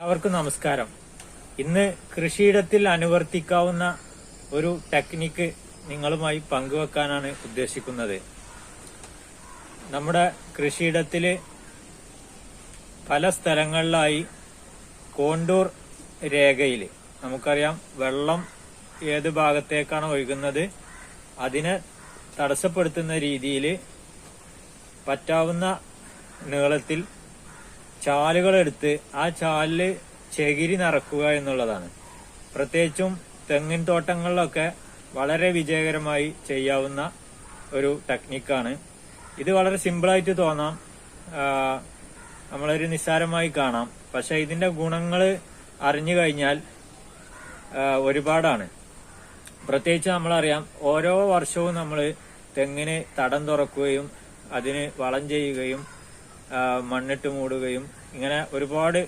എല്ലാവർക്കും നമസ്കാരം. ഇന്ന് കൃഷിയിടത്തിൽ അനുവർത്തിക്കാവുന്ന ഒരു ടെക്നിക്ക് നിങ്ങളുമായി പങ്കുവെക്കാനാണ് ഉദ്ദേശിക്കുന്നത്. നമ്മുടെ കൃഷിയിടത്തിൽ പല സ്ഥലങ്ങളിലായി കോണ്ടൂർ രേഖയിൽ നമുക്കറിയാം വെള്ളം ഏത് ഭാഗത്തേക്കാണ് ഒഴുകുന്നത് അതിനെ തടസ്സപ്പെടുത്തുന്ന രീതിയിൽ പറ്റാവുന്ന നീളത്തിൽ ചാലുകൾ എടുത്ത് ആ ചാലിൽ ചകിരി നിറക്കുക എന്നുള്ളതാണ്. പ്രത്യേകിച്ചും തെങ്ങിൻ തോട്ടങ്ങളിലൊക്കെ വളരെ വിജയകരമായി ചെയ്യാവുന്ന ഒരു ടെക്നിക്കാണ്. ഇത് വളരെ സിമ്പിളായിട്ട് തോന്നാം. നമ്മളൊരു നിസ്സാരമായി കാണാം. പക്ഷെ ഇതിന്റെ ഗുണങ്ങൾ അറിഞ്ഞു കഴിഞ്ഞാൽ ഒരുപാടാണ്. പ്രത്യേകിച്ച് നമ്മളറിയാം ഓരോ വർഷവും നമ്മൾ തെങ്ങിന് തടം തുറക്കുകയും അതിന് വളം ചെയ്യുകയും മണ്ണിട്ട് മൂടുകയും ഇങ്ങനെ ഒരുപാട്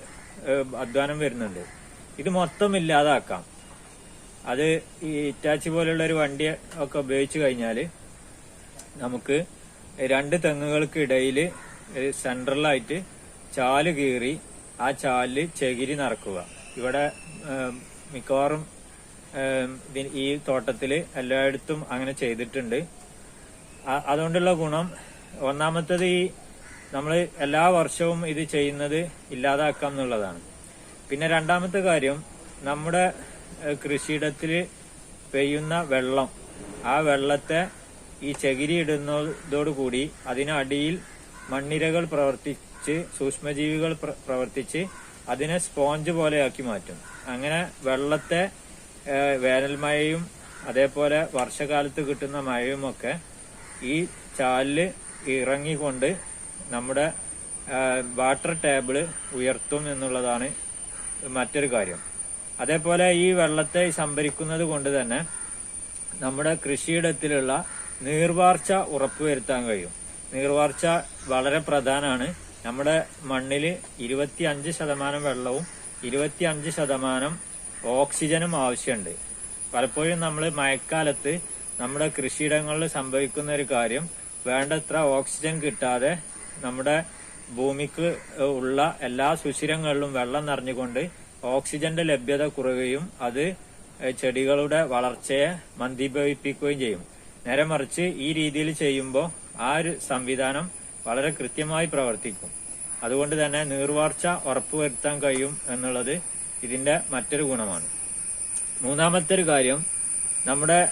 അധ്വാനം വരുന്നുണ്ട്. ഇത് മൊത്തം ഇല്ലാതാക്കാം. അത് ഈ ഇറ്റാച്ചി പോലുള്ള ഒരു വണ്ടി ഒക്കെ ഉപയോഗിച്ചു കഴിഞ്ഞാൽ നമുക്ക് രണ്ട് തെങ്ങുകൾക്ക് ഇടയിൽ സെൻട്രലായിട്ട് ചാൽ കീറി ആ ചാലിൽ ചകിരി നടക്കുക ഇവിടെ മിക്കവാറും ഈ തോട്ടത്തിൽ എല്ലായിടത്തും അങ്ങനെ ചെയ്തിട്ടുണ്ട്. അതുകൊണ്ടുള്ള ഗുണം ഒന്നാമത്തത് ഈ നമ്മൾ എല്ലാ വർഷവും ഇത് ചെയ്യുന്നത് ഇല്ലാതാക്കാം എന്നുള്ളതാണ്. പിന്നെ രണ്ടാമത്തെ കാര്യം നമ്മുടെ കൃഷിയിടത്തിൽ പെയ്യുന്ന വെള്ളം ആ വെള്ളത്തെ ഈ ചകിരി ഇടുന്നതോടുകൂടി അതിനടിയിൽ മണ്ണിരകൾ പ്രവർത്തിച്ച് സൂക്ഷ്മജീവികൾ പ്രവർത്തിച്ച് അതിനെ സ്പോഞ്ച് പോലെയാക്കി മാറ്റും. അങ്ങനെ വെള്ളത്തെ വേനൽമഴയും അതേപോലെ വർഷകാലത്ത് കിട്ടുന്ന മഴയുമൊക്കെ ഈ ചാലിൽ ഇറങ്ങിക്കൊണ്ട് നമ്മുടെ വാട്ടർ ടേബിൾ ഉയർത്തും എന്നുള്ളതാണ് മറ്റൊരു കാര്യം. അതേപോലെ ഈ വെള്ളത്തെ സംഭരിക്കുന്നത് കൊണ്ട് തന്നെ നമ്മുടെ കൃഷിയിടത്തിലുള്ള നീർവാർച്ച ഉറപ്പുവരുത്താൻ കഴിയും. നീർവാർച്ച വളരെ പ്രധാനമാണ്. നമ്മുടെ മണ്ണിൽ ഇരുപത്തിയഞ്ച് ശതമാനം വെള്ളവും ഇരുപത്തിയഞ്ച് ശതമാനം ഓക്സിജനും ആവശ്യമുണ്ട്. പലപ്പോഴും നമ്മൾ മഴക്കാലത്ത് നമ്മുടെ കൃഷിയിടങ്ങളിൽ സംഭവിക്കുന്ന ഒരു കാര്യം വേണ്ടത്ര ഓക്സിജൻ കിട്ടാതെ നമ്മുടെ ഭൂമിക്ക് ഉള്ള എല്ലാ സുഷിരങ്ങളിലും വെള്ളം നിറഞ്ഞുകൊണ്ട് ഓക്സിജന്റെ ലഭ്യത കുറയുകയും അത് ചെടികളുടെ വളർച്ചയെ മന്ദീഭവിപ്പിക്കുകയും ചെയ്യും. നേരെ മറിച്ച് ഈ രീതിയിൽ ചെയ്യുമ്പോൾ ആ ഒരു സംവിധാനം വളരെ കൃത്യമായി പ്രവർത്തിക്കും. അതുകൊണ്ട് തന്നെ നീർവാർച്ച ഉറപ്പുവരുത്താൻ കഴിയും എന്നുള്ളത് ഇതിന്റെ മറ്റൊരു ഗുണമാണ്. മൂന്നാമത്തെ ഒരു കാര്യം നമ്മുടെ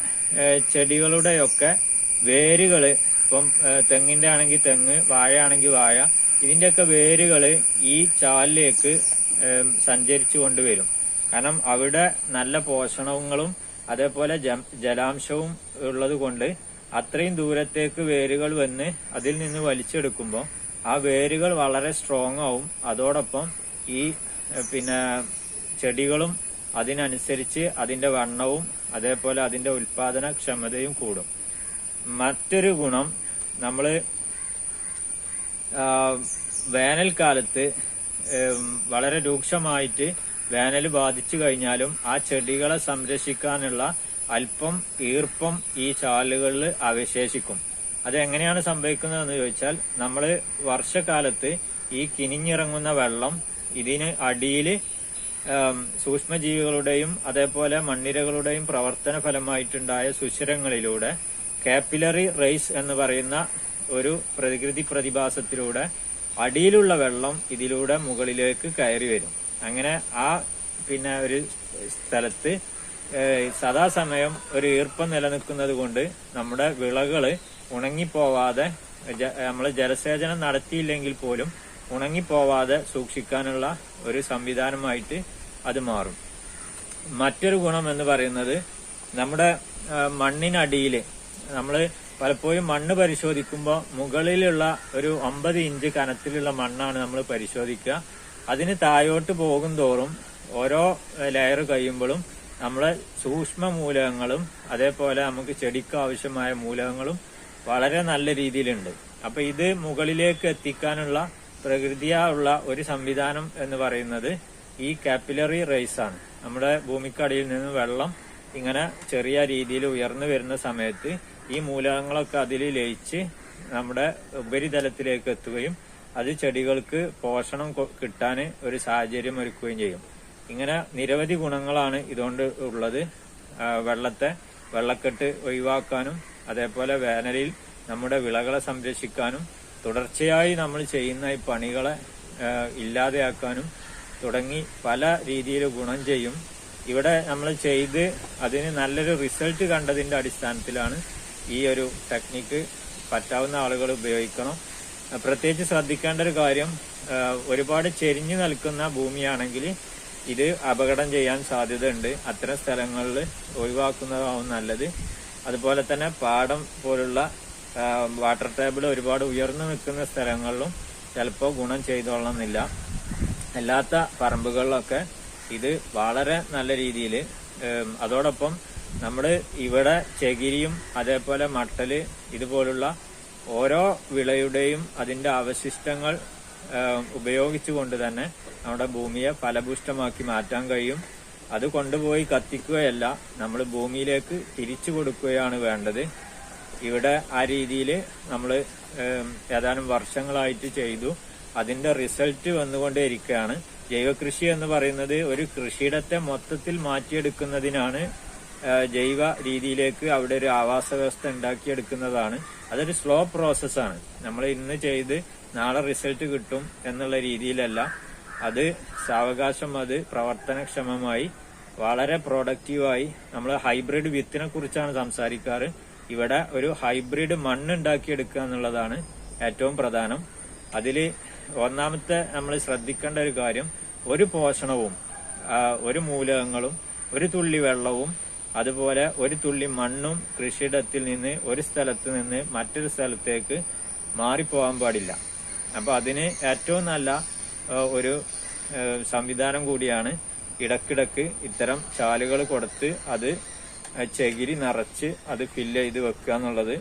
ചെടികളുടെയൊക്കെ വേരുകൾ ഇപ്പം തെങ്ങിന്റെ ആണെങ്കിൽ തെങ്ങ് വാഴ ആണെങ്കിൽ വാഴ. ഇതിന്റെയൊക്കെ വേരുകൾ ഈ ചാലിലേക്ക് സഞ്ചരിച്ചു കൊണ്ടുവരും കാരണം അവിടെ നല്ല പോഷണങ്ങളും അതേപോലെ ജലാംശവും ഉള്ളത് കൊണ്ട് അത്രയും ദൂരത്തേക്ക് വേരുകൾ വന്ന് അതിൽ നിന്ന് വലിച്ചെടുക്കുമ്പോൾ ആ വേരുകൾ വളരെ സ്ട്രോങ് ആവും. അതോടൊപ്പം ഈ പിന്നെ ചെടികളും അതിനനുസരിച്ച് അതിന്റെ വണ്ണവും അതേപോലെ അതിന്റെ ഉൽപാദന ക്ഷമതയും കൂടും. മറ്റൊരു ഗുണം നമ്മൾ വേനൽക്കാലത്ത് വളരെ രൂക്ഷമായിട്ട് വേനൽ ബാധിച്ചു കഴിഞ്ഞാലും ആ ചെടികളെ സംരക്ഷിക്കാനുള്ള അല്പം ഈർപ്പം ഈ ചാലുകളിൽ അവശേഷിക്കും. അതെങ്ങനെയാണ് സംഭവിക്കുന്നതെന്ന് ചോദിച്ചാൽ നമ്മൾ വർഷകാലത്ത് ഈ കിനിഞ്ഞിറങ്ങുന്ന വെള്ളം ഇതിന് അടിയിൽ സൂക്ഷ്മജീവികളുടെയും അതേപോലെ മണ്ണിരകളുടെയും പ്രവർത്തന ഫലമായിട്ടുണ്ടായ സുഷിരങ്ങളിലൂടെ കാപ്പിലറി റൈസ് എന്ന് പറയുന്ന ഒരു പ്രകൃതി പ്രതിഭാസത്തിലൂടെ അടിയിലുള്ള വെള്ളം ഇതിലൂടെ മുകളിലേക്ക് കയറി വരും. അങ്ങനെ ആ പിന്നെ ഒരു സ്ഥലത്ത് സദാസമയം ഒരു ഈർപ്പം നിലനിൽക്കുന്നത് കൊണ്ട് നമ്മുടെ വിളകൾ ഉണങ്ങിപ്പോവാതെ നമ്മൾ ജലസേചനം നടത്തിയില്ലെങ്കിൽ പോലും ഉണങ്ങിപ്പോവാതെ സൂക്ഷിക്കാനുള്ള ഒരു സംവിധാനമായിട്ട് അത് മാറും. മറ്റൊരു ഗുണം എന്ന് പറയുന്നത് നമ്മുടെ ആ, മണ്ണിനടിയിൽ നമ്മൾ പലപ്പോഴും മണ്ണ് പരിശോധിക്കുമ്പോൾ മുകളിലുള്ള ഒരു ഒമ്പത് ഇഞ്ച് കനത്തിലുള്ള മണ്ണാണ് നമ്മൾ പരിശോധിക്കുക. അതിന് താഴോട്ട് പോകും തോറും ഓരോ ലെയർ കഴിയുമ്പോഴും നമ്മളെ സൂക്ഷ്മ മൂലകങ്ങളും അതേപോലെ നമുക്ക് ചെടിക്ക് ആവശ്യമായ മൂലകങ്ങളും വളരെ നല്ല രീതിയിലുണ്ട്. അപ്പൊ ഇത് മുകളിലേക്ക് എത്തിക്കാനുള്ള പ്രകൃതിയുള്ള ഒരു സംവിധാനം എന്ന് പറയുന്നത് ഈ കാപ്പിലറി റൈസ് ആണ്. നമ്മുടെ ഭൂമിക്കടിയിൽ നിന്ന് വെള്ളം ഇങ്ങനെ ചെറിയ രീതിയിൽ ഉയർന്നു വരുന്ന സമയത്ത് ഈ മൂലകങ്ങളൊക്കെ അതിൽ ലയിച്ച് നമ്മുടെ ഉപരിതലത്തിലേക്ക് എത്തുകയും അത് ചെടികൾക്ക് പോഷണം കിട്ടാൻ ഒരു സാഹചര്യം ഒരുക്കുകയും ചെയ്യും. ഇങ്ങനെ നിരവധി ഗുണങ്ങളാണ് ഇതുകൊണ്ട് ഉള്ളത്. വെള്ളത്തെ വെള്ളക്കെട്ട് ഒഴിവാക്കാനും അതേപോലെ വേനലിൽ നമ്മുടെ വിളകളെ സംരക്ഷിക്കാനും തുടർച്ചയായി നമ്മൾ ചെയ്യുന്ന ഈ പണികളെ ഇല്ലാതെയാക്കാനും തുടങ്ങി പല രീതിയിൽ ഗുണം ചെയ്യും. ഇവിടെ നമ്മൾ ചെയ്ത് അതിന് നല്ലൊരു റിസൾട്ട് കണ്ടതിന്റെ അടിസ്ഥാനത്തിലാണ് ഈ ഒരു ടെക്നിക്ക് പറ്റാവുന്ന ആളുകൾ ഉപയോഗിക്കണം. പ്രത്യേകിച്ച് ശ്രദ്ധിക്കേണ്ട ഒരു കാര്യം ഒരുപാട് ചെരിഞ്ഞു നിൽക്കുന്ന ഭൂമിയാണെങ്കിൽ ഇത് അപകടം ചെയ്യാൻ സാധ്യതയുണ്ട്. അത്തരം സ്ഥലങ്ങളിൽ ഒഴിവാക്കുന്നതാവും നല്ലത്. അതുപോലെ തന്നെ പാടം പോലുള്ള വാട്ടർ ടേബിൾ ഒരുപാട് ഉയർന്നു നിൽക്കുന്ന സ്ഥലങ്ങളിലും ചിലപ്പോൾ ഗുണം ചെയ്തോളണമെന്നില്ല. അല്ലാത്ത പറമ്പുകളിലൊക്കെ ഇത് വളരെ നല്ല രീതിയിൽ അതോടൊപ്പം നമ്മൾ ഇവിടെ ചകിരിയും അതേപോലെ മട്ടൽ ഇതുപോലുള്ള ഓരോ വിളയുടെയും അതിന്റെ അവശിഷ്ടങ്ങൾ ഉപയോഗിച്ചുകൊണ്ട് തന്നെ നമ്മുടെ ഭൂമിയെ ഫലഭൂഷ്ടമാക്കി മാറ്റാൻ കഴിയും. അത് കൊണ്ടുപോയി കത്തിക്കുകയല്ല നമ്മൾ ഭൂമിയിലേക്ക് തിരിച്ചു കൊടുക്കുകയാണ് വേണ്ടത്. ഇവിടെ ആ രീതിയിൽ നമ്മൾ ഏതാനും വർഷങ്ങളായിട്ട് ചെയ്തു. അതിന്റെ റിസൾട്ട് വന്നുകൊണ്ടേയിരിക്കുകയാണ്. ജൈവകൃഷി എന്ന് പറയുന്നത് ഒരു കൃഷിയിടത്തെ മൊത്തത്തിൽ മാറ്റിയെടുക്കുന്നതിനാണ് ജൈവ രീതിയിലേക്ക് അവിടെ ഒരു ആവാസ വ്യവസ്ഥ ഉണ്ടാക്കിയെടുക്കുന്നതാണ്. അതൊരു സ്ലോ പ്രോസസ്സാണ് നമ്മൾ ഇന്ന് ചെയ്ത് നാളെ റിസൾട്ട് കിട്ടും എന്നുള്ള രീതിയിലല്ല. അത് സാവകാശം അത് പ്രവർത്തനക്ഷമമായി വളരെ പ്രൊഡക്റ്റീവായി നമ്മൾ ഹൈബ്രിഡ് വിത്തിനെ കുറിച്ചാണ് സംസാരിക്കാറ്. ഇവിടെ ഒരു ഹൈബ്രിഡ് മണ്ണ് ഉണ്ടാക്കിയെടുക്കുക എന്നുള്ളതാണ് ഏറ്റവും പ്രധാനം. അതിൽ ഒന്നാമത്തെ നമ്മൾ ശ്രദ്ധിക്കേണ്ട ഒരു കാര്യം ഒരു പോഷണവും ഒരു മൂലകങ്ങളും ഒരു തുള്ളി വെള്ളവും അതുപോലെ ഒരു തുള്ളി മണ്ണും കൃഷിയിടത്തിൽ നിന്ന് ഒരു സ്ഥലത്ത് നിന്ന് മറ്റൊരു സ്ഥലത്തേക്ക് മാറിപ്പോകാൻ പാടില്ല. അപ്പൊ അതിന് ഏറ്റവും നല്ല ഒരു സംവിധാനം കൂടിയാണ് ഇടക്കിടക്ക് ഇത്തരം ചാലുകൾ കൊടുത്ത് അത് ചകിരി നിറച്ച് അത് ഫില്ല് ചെയ്ത് വെക്കുക എന്നുള്ളത്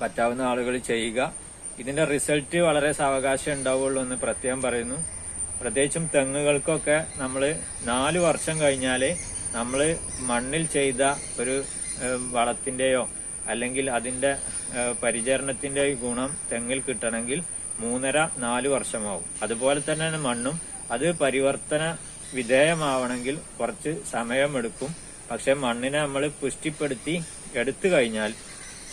പറ്റാവുന്ന ആളുകൾ ചെയ്യുക. ഇതിന്റെ റിസൾട്ട് വളരെ സാവകാശം ഉണ്ടാവുള്ളൂ എന്ന് പ്രത്യേകം പറയുന്നു. പ്രത്യേകിച്ചും തെങ്ങുകൾക്കൊക്കെ നമ്മൾ നാല് വർഷം കഴിഞ്ഞാൽ നമ്മൾ മണ്ണിൽ ചെയ്ത ഒരു വളത്തിന്റെയോ അല്ലെങ്കിൽ അതിന്റെ പരിചരണത്തിന്റെ ഗുണം തെങ്ങിൽ കിട്ടണമെങ്കിൽ മൂന്നര നാല് വർഷമാവും. അതുപോലെ തന്നെ മണ്ണും. അത് പരിവർത്തന വിധേയമാവണമെങ്കിൽ കുറച്ച് സമയമെടുക്കും. പക്ഷെ മണ്ണിനെ നമ്മൾ പുഷ്ടിപ്പെടുത്തി എടുത്തു കഴിഞ്ഞാൽ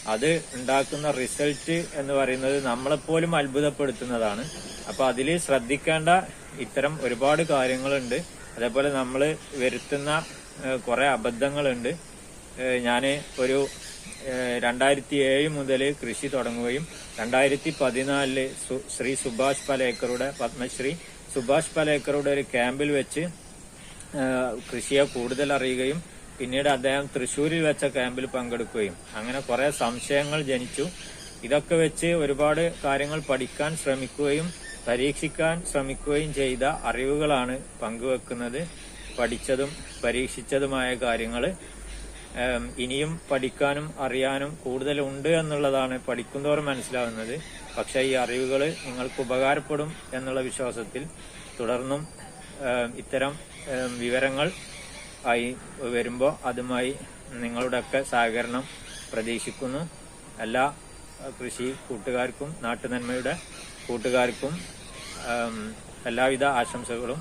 അത് ഉണ്ടാക്കുന്ന റിസൾട്ട് എന്ന് പറയുന്നത് നമ്മളെപ്പോലും അത്ഭുതപ്പെടുത്തുന്നതാണ്. അപ്പൊ അതിൽ ശ്രദ്ധിക്കേണ്ട ഇത്തരം ഒരുപാട് കാര്യങ്ങളുണ്ട്. അതേപോലെ നമ്മൾ വരുത്തുന്ന കുറെ അബദ്ധങ്ങളുണ്ട്. ഞാൻ ഒരു രണ്ടായിരത്തി ഏഴ് മുതൽ കൃഷി തുടങ്ങുകയും രണ്ടായിരത്തി പതിനാലിൽ ശ്രീ സുഭാഷ് പലേക്കറുടെ പത്മശ്രീ സുഭാഷ് പലേക്കറുടെ ഒരു ക്യാമ്പിൽ വെച്ച് കൃഷിയെ കൂടുതൽ അറിയുകയും പിന്നീട് അദ്ദേഹം തൃശ്ശൂരിൽ വെച്ച ക്യാമ്പിൽ പങ്കെടുക്കുകയും. അങ്ങനെ കുറെ സംശയങ്ങൾ ജനിച്ചു. ഇതൊക്കെ വെച്ച് ഒരുപാട് കാര്യങ്ങൾ പഠിക്കാൻ ശ്രമിക്കുകയും പരീക്ഷിക്കാൻ ശ്രമിക്കുകയും ചെയ്ത അറിവുകളാണ് പങ്കുവെക്കുന്നത്. പഠിച്ചതും പരീക്ഷിച്ചതുമായ കാര്യങ്ങൾ ഇനിയും പഠിക്കാനും അറിയാനും കൂടുതൽ ഉണ്ട് എന്നുള്ളതാണ് പഠിക്കുന്തോറും മനസ്സിലാവുന്നത്. പക്ഷേ ഈ അറിവുകൾ നിങ്ങൾക്ക് ഉപകാരപ്പെടും എന്നുള്ള വിശ്വാസത്തിൽ തുടർന്നും ഇത്തരം വിവരങ്ങൾ ആയി വരുമ്പോൾ അതുമായി നിങ്ങളുടെയൊക്കെ സഹകരണം പ്രതീക്ഷിക്കുന്നു. എല്ലാ കൃഷി കൂട്ടുകാർക്കും നാട്ടുനന്മയുടെ കൂട്ടുകാർക്കും എല്ലാവിധ ആശംസകളും.